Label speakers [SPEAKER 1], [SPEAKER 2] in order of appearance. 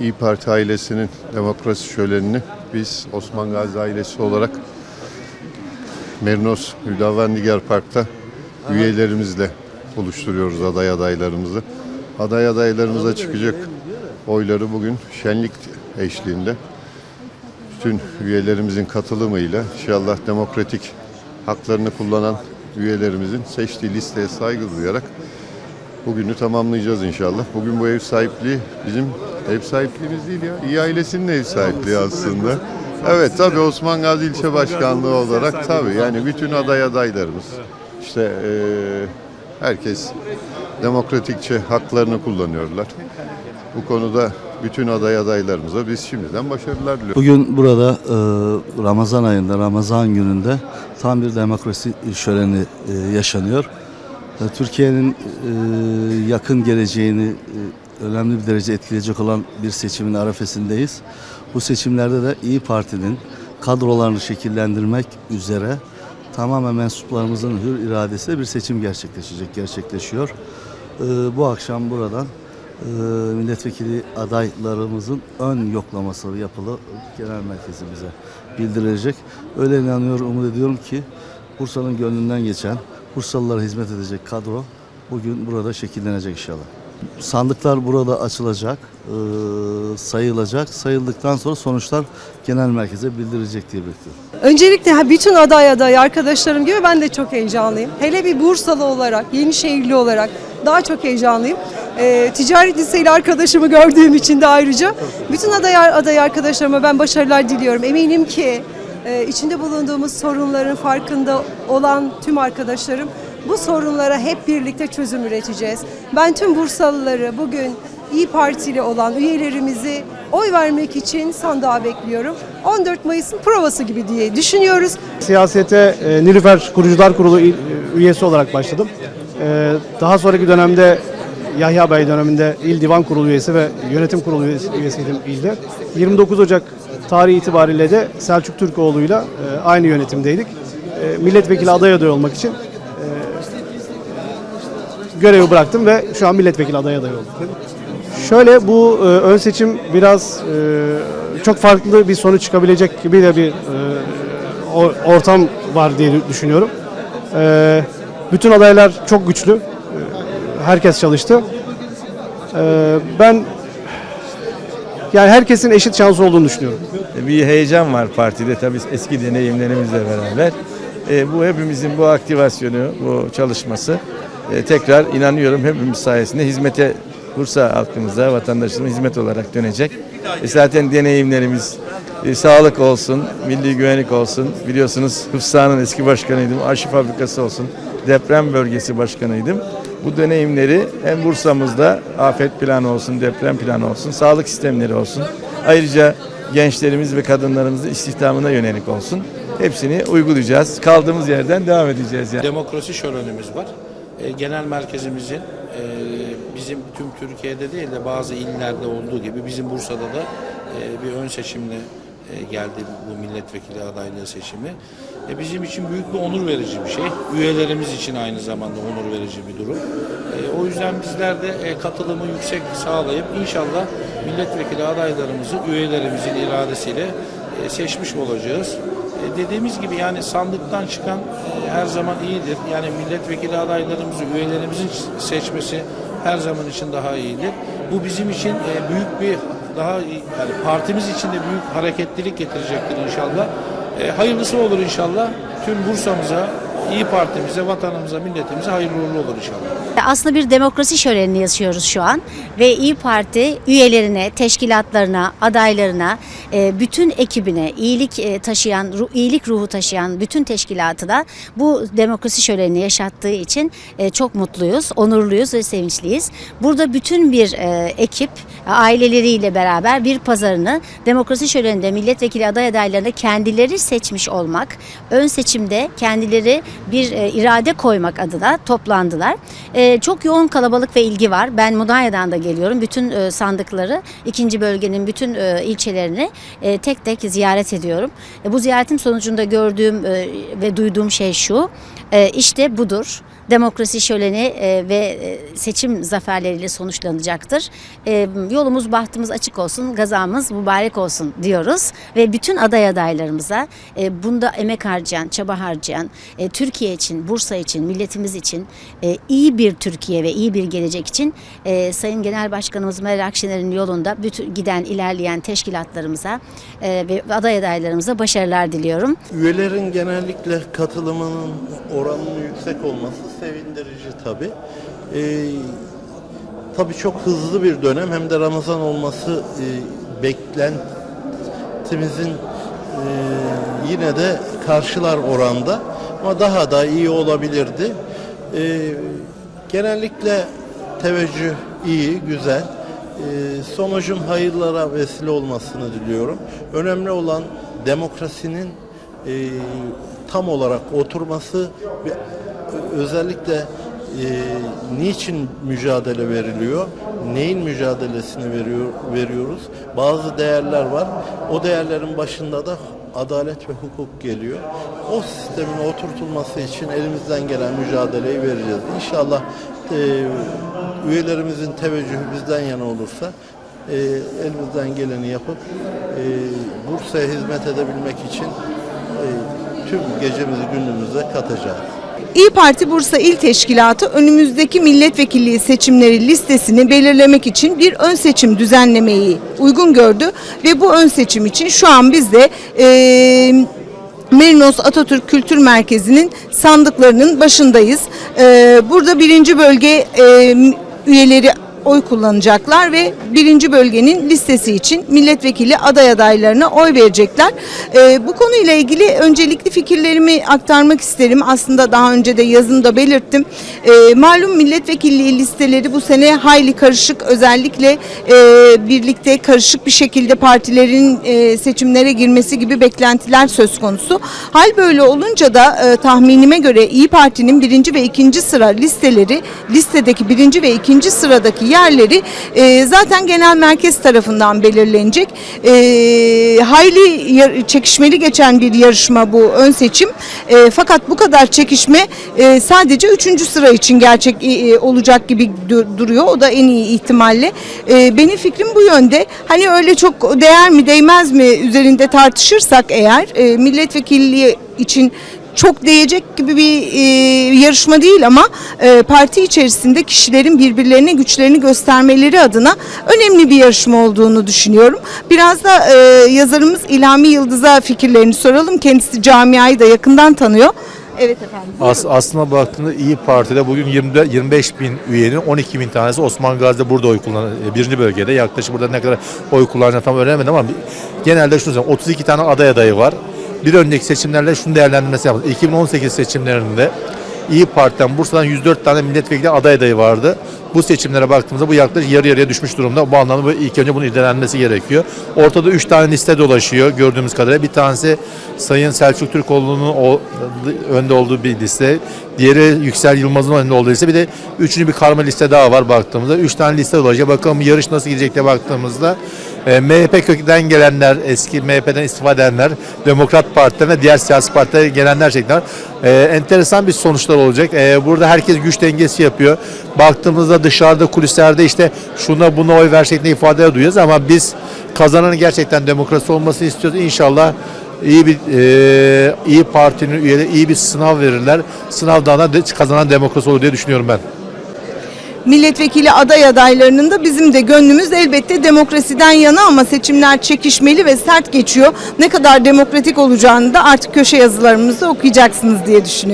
[SPEAKER 1] İyi Parti ailesinin demokrasi şölenini biz Osman Gazi ailesi olarak Merinos Hüdavendigar Park'ta üyelerimizle buluşturuyoruz aday adaylarımızı. Aday adaylarımıza çıkacak oyları bugün şenlik eşliğinde bütün üyelerimizin katılımıyla inşallah demokratik haklarını kullanan üyelerimizin seçtiği listeye saygı duyarak bugünü tamamlayacağız inşallah. Bugün bu ev sahipliği bizim ev sahipliğimiz değil ya. İyi ailesinin ev sahipliği aslında. Evet tabii Osman Gazi İlçe Başkanlığı olarak tabii yani bütün aday adaylarımız işte herkes demokratikçe haklarını kullanıyorlar. Bu konuda bütün aday adaylarımıza biz şimdiden başarılar diliyoruz.
[SPEAKER 2] Bugün burada e, Ramazan ayında, Ramazan gününde tam bir demokrasi şöleni e, yaşanıyor. E, Türkiye'nin yakın geleceğini önemli bir derece etkileyecek olan bir seçimin arefesindeyiz. Bu seçimlerde de İyi Parti'nin kadrolarını şekillendirmek üzere tamamen mensuplarımızın hür iradesiyle bir seçim gerçekleşecek, gerçekleşiyor. E, bu akşam buradan e, milletvekili adaylarımızın ön yoklaması yapılı genel merkezimize bildirilecek. Öyle inanıyor, umut ediyorum ki Bursa'nın gönlünden geçen, Bursalılara hizmet edecek kadro bugün burada şekillenecek inşallah. Sandıklar burada açılacak, e, sayılacak. Sayıldıktan sonra sonuçlar genel merkeze bildirilecek diye bekliyorum.
[SPEAKER 3] Öncelikle bütün aday aday arkadaşlarım gibi ben de çok heyecanlıyım. Hele bir Bursalı olarak, Yenişehirli olarak daha çok heyecanlıyım. Ee, ticaret liseli arkadaşımı gördüğüm için de ayrıca bütün aday aday arkadaşlarıma ben başarılar diliyorum. Eminim ki e, içinde bulunduğumuz sorunların farkında olan tüm arkadaşlarım bu sorunlara hep birlikte çözüm üreteceğiz. Ben tüm Bursalıları bugün İyi Partili olan üyelerimizi oy vermek için sandığa bekliyorum. 14 Mayıs'ın provası gibi diye düşünüyoruz.
[SPEAKER 4] Siyasete e, Nilüfer Kurucular Kurulu e, üyesi olarak başladım. E, daha sonraki dönemde Yahya Bey döneminde İl Divan Kurulu üyesi ve Yönetim Kurulu üyesi, üyesiydim ilde. 29 Ocak tarihi itibariyle de Selçuk Türkoğlu'yla e, aynı yönetimdeydik. E, milletvekili aday adayı olmak için e, görevi bıraktım ve şu an milletvekili aday adayı oldum. Şöyle bu e, ön seçim biraz e, çok farklı bir sonuç çıkabilecek gibi de bir e, ortam var diye düşünüyorum. E, bütün adaylar çok güçlü. E, herkes çalıştı. E, ben yani herkesin eşit şansı olduğunu düşünüyorum.
[SPEAKER 5] Bir heyecan var partide tabii eski deneyimlerimizle beraber. E, bu hepimizin bu aktivasyonu, bu çalışması e, tekrar inanıyorum hepimiz sayesinde hizmete Bursa halkımıza, vatandaşımıza hizmet olarak dönecek. E, zaten deneyimlerimiz e, sağlık olsun, milli güvenlik olsun. Biliyorsunuz Hıfza'nın eski başkanıydım, aşı fabrikası olsun, deprem bölgesi başkanıydım. Bu deneyimleri hem Bursa'mızda afet planı olsun, deprem planı olsun, sağlık sistemleri olsun. Ayrıca gençlerimiz ve kadınlarımızın istihdamına yönelik olsun. Hepsini uygulayacağız. Kaldığımız yerden devam edeceğiz yani.
[SPEAKER 6] Demokrasi şölenimiz var. E, genel merkezimizin e, bizim tüm Türkiye'de değil de bazı illerde olduğu gibi bizim Bursa'da da e, bir ön seçimle geldi bu milletvekili adaylığı seçimi. E, bizim için büyük bir onur verici bir şey. Üyelerimiz için aynı zamanda onur verici bir durum. E, o yüzden bizler de e, katılımı yüksek sağlayıp inşallah milletvekili adaylarımızı üyelerimizin iradesiyle e, seçmiş olacağız. E, dediğimiz gibi yani sandıktan çıkan e, her zaman iyidir. Yani milletvekili adaylarımızı, üyelerimizin seçmesi her zaman için daha iyidir. Bu bizim için e, büyük bir daha yani partimiz için de büyük hareketlilik getirecektir inşallah. E, hayırlısı olur inşallah. Tüm Bursa'mıza, İyi Parti'mize, vatanımıza, milletimize hayırlı uğurlu olur inşallah.
[SPEAKER 7] Aslında bir demokrasi şölenini yaşıyoruz şu an ve İyi Parti üyelerine, teşkilatlarına, adaylarına, e, bütün ekibine, iyilik e, taşıyan, iyilik ruhu taşıyan bütün teşkilatına bu demokrasi şölenini yaşattığı için e, çok mutluyuz, onurluyuz ve sevinçliyiz. Burada bütün bir ekip aileleriyle beraber bir pazarını demokrasi şöleninde milletvekili aday adaylarını kendileri seçmiş olmak, ön seçimde kendileri bir e, irade koymak adına toplandılar. E, çok yoğun kalabalık ve ilgi var. Ben Mudanya'dan da geliyorum. Bütün e, sandıkları, ikinci bölgenin bütün e, ilçelerini e, tek tek ziyaret ediyorum. E, bu ziyaretim sonucunda gördüğüm e, ve duyduğum şey şu. E, işte budur. Demokrasi şöleni e, ve e, seçim zaferleriyle sonuçlanacaktır. E, yolumuz bahtımız açık olsun, gazamız mübarek olsun diyoruz. Ve bütün aday adaylarımıza bunda emek harcayan, çaba harcayan, Türkiye için, Bursa için, milletimiz için iyi bir Türkiye ve iyi bir gelecek için Sayın Genel Başkanımız Meral Akşener'in yolunda bütün giden, ilerleyen teşkilatlarımıza ve aday adaylarımıza başarılar diliyorum.
[SPEAKER 8] Üyelerin genellikle katılımının oranının yüksek olması sevindirici tabii. Ee, tabii çok hızlı bir dönem hem de Ramazan olması e, beklentimizin e, yine de karşılar oranda ama daha da iyi olabilirdi. Ee, genellikle teveccüh iyi, güzel. Ee, sonucun hayırlara vesile olmasını diliyorum. Önemli olan demokrasinin e, tam olarak oturması ve özellikle e, niçin mücadele veriliyor, neyin mücadelesini veriyor, veriyoruz. Bazı değerler var. O değerlerin başında da adalet ve hukuk geliyor. O sistemin oturtulması için elimizden gelen mücadeleyi vereceğiz. İnşallah e, üyelerimizin teveccühü bizden yana olursa e, elimizden geleni yapıp e, Bursa'ya hizmet edebilmek için tüm gecemizi gündüzümüze katacağız.
[SPEAKER 9] İyi Parti Bursa İl Teşkilatı önümüzdeki milletvekilliği seçimleri listesini belirlemek için bir ön seçim düzenlemeyi uygun gördü ve bu ön seçim için şu an biz de eee Merinos Atatürk Kültür Merkezi'nin sandıklarının başındayız. Eee, burada birinci bölge eee, üyeleri oy kullanacaklar ve birinci bölgenin listesi için milletvekili aday adaylarına oy verecekler. Ee, bu konuyla ilgili öncelikli fikirlerimi aktarmak isterim. Aslında daha önce de yazımda belirttim. Ee, malum milletvekilliği listeleri bu sene hayli karışık. Özellikle e, birlikte karışık bir şekilde partilerin e, seçimlere girmesi gibi beklentiler söz konusu. Hal böyle olunca da e, tahminime göre İyi Parti'nin birinci ve ikinci sıra listeleri listedeki birinci ve ikinci sıradaki yerleri e, zaten genel merkez tarafından belirlenecek. E, hayli çekişmeli geçen bir yarışma bu ön seçim. E, fakat bu kadar çekişme e, sadece üçüncü sıra için gerçek e, olacak gibi du- duruyor. O da en iyi ihtimalle. E, benim fikrim bu yönde. Hani öyle çok değer mi değmez mi üzerinde tartışırsak eğer e, milletvekilliği için çok değecek gibi bir e, yarışma değil ama e, parti içerisinde kişilerin birbirlerine güçlerini göstermeleri adına önemli bir yarışma olduğunu düşünüyorum. Biraz da e, yazarımız İlhami Yıldız'a fikirlerini soralım. Kendisi camiayı da yakından tanıyor. Evet efendim.
[SPEAKER 10] As, aslına baktığında İyi Parti'de bugün 20, 25 bin üyenin 12 bin tanesi Osman Gazi'de burada oy kullanıyor. Birinci bölgede yaklaşık burada ne kadar oy kullanacağını tam öğrenemedim ama genelde şunu söyleyeyim 32 tane aday adayı var. Bir önceki seçimlerle şunu değerlendirmesi yapıldı. 2018 seçimlerinde İyi Parti'den Bursa'dan 104 tane milletvekili aday adayı vardı. Bu seçimlere baktığımızda bu yaklaşık yarı yarıya düşmüş durumda. Bu anlamda ilk önce bunun irdelenmesi gerekiyor. Ortada 3 tane liste dolaşıyor gördüğümüz kadarıyla. Bir tanesi Sayın Selçuk Türkoğlu'nun önde olduğu bir liste. Diğeri Yüksel Yılmaz'ın önde olduğu liste. Bir de üçüncü bir karma liste daha var baktığımızda. Üç tane liste dolaşıyor. Bakalım yarış nasıl gidecek diye baktığımızda. E, MHP kökten gelenler, eski MHP'den istifa edenler, Demokrat Parti'den ve diğer siyasi partilere gelenler şeklinde e, enteresan bir sonuçlar olacak. E, burada herkes güç dengesi yapıyor. Baktığımızda dışarıda kulislerde işte şuna buna oy ver şeklinde ifadeler duyuyoruz ama biz kazananın gerçekten demokrasi olmasını istiyoruz. İnşallah iyi bir e, iyi partinin üyeleri iyi bir sınav verirler. Sınavdan da kazanan demokrasi olur diye düşünüyorum ben.
[SPEAKER 9] Milletvekili aday adaylarının da bizim de gönlümüz elbette demokrasiden yana ama seçimler çekişmeli ve sert geçiyor. Ne kadar demokratik olacağını da artık köşe yazılarımızda okuyacaksınız diye düşünüyorum.